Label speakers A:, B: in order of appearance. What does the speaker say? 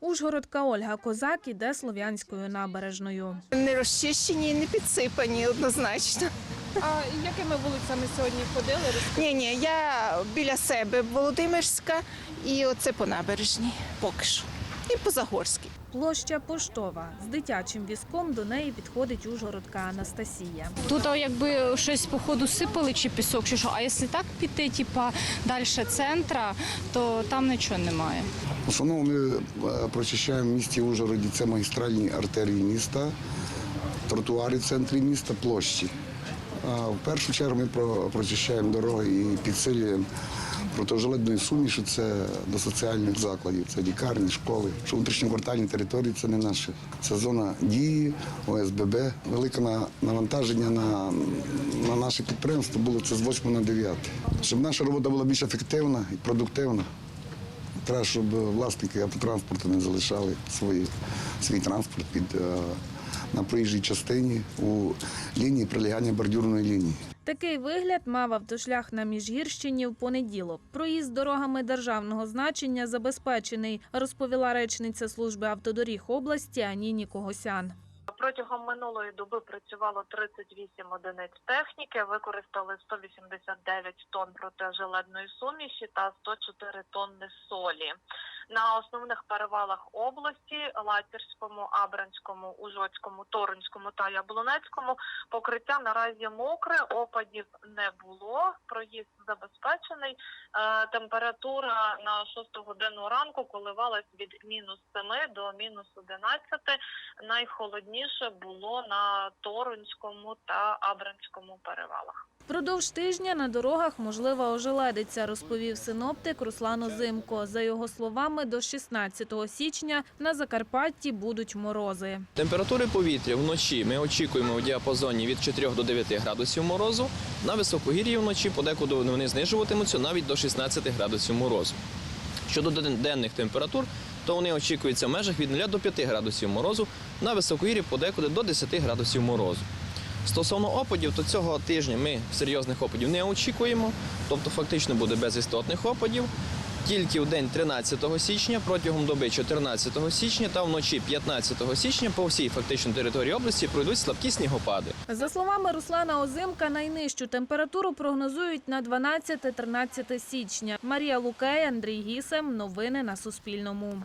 A: Ужгородка Ольга Козак іде Слов'янською набережною.
B: Не розчищені не підсипані однозначно.
C: А якими вулицями сьогодні ходили?
B: Ні, ні, я біля себе Володимирська і оце по набережній поки що. І по Загорській.
A: Площа Поштова. З дитячим візком до неї підходить ужгородка Анастасія.
D: Тут якби щось по ходу сипали чи пісок, чи що. А якщо так піти, типа далі центра, то там нічого немає.
E: В основному ми е, прочищаємо в місті Ужгороді це магістральні артерії міста, тротуари в центрі міста, площі. В першу чергу ми прочищаємо дороги і підсилюємо протижилетною сумішу це до соціальних закладів, це лікарні, школи. Що внутрішньоквартальні території це не наше. Це зона дії, ОСББ. Велике навантаження на, на наше підприємство було це з 8 на 9. Щоб наша робота була більш ефективна і продуктивна. Треба, щоб власники автотранспорту не залишали свої, свій транспорт під, е, на проїжджій частині у лінії прилягання бордюрної лінії.
A: Такий вигляд мав автошлях на Міжгірщині в понеділок. Проїзд дорогами державного значення забезпечений, розповіла речниця служби автодоріг області Аніні Когосян.
F: Протягом минулої доби працювало 38 одиниць техніки, використали 189 тонн протижилетної суміші та 104 тонни солі. На основних перевалах області Латірському, Абранському, Ужгородському, Торинському та Яблунецькому покриття наразі мокре, опадів не було. Проїзд забезпечений. Е, температура на 6 годину ранку коливалась від мінус 7 до мінус 11 найхолодніше було на Торунському та Абранському перевалах.
A: Впродовж тижня на дорогах можлива ожеледиця, розповів синоптик Руслан Озимко. За його словами, до 16 січня на Закарпатті будуть морози.
G: Температури повітря вночі ми очікуємо у діапазоні від 4 до 9 градусів морозу. На високогір'ї вночі подекуди вони знижуватимуться навіть до 16 градусів морозу. Щодо ден- денних температур, то вони очікуються в межах від 0 до 5 градусів морозу, на високогір'ї подекуди до 10 градусів морозу. Стосовно опадів, то цього тижня ми серйозних опадів не очікуємо, тобто фактично буде без істотних опадів. Тільки в день 13 січня, протягом доби 14 січня та вночі 15 січня по всій фактично території області пройдуть слабкі снігопади.
A: За словами Руслана Озимка, найнижчу температуру прогнозують на 12-13 січня. Марія Лукей, Андрій Гісем. Новини на Суспільному.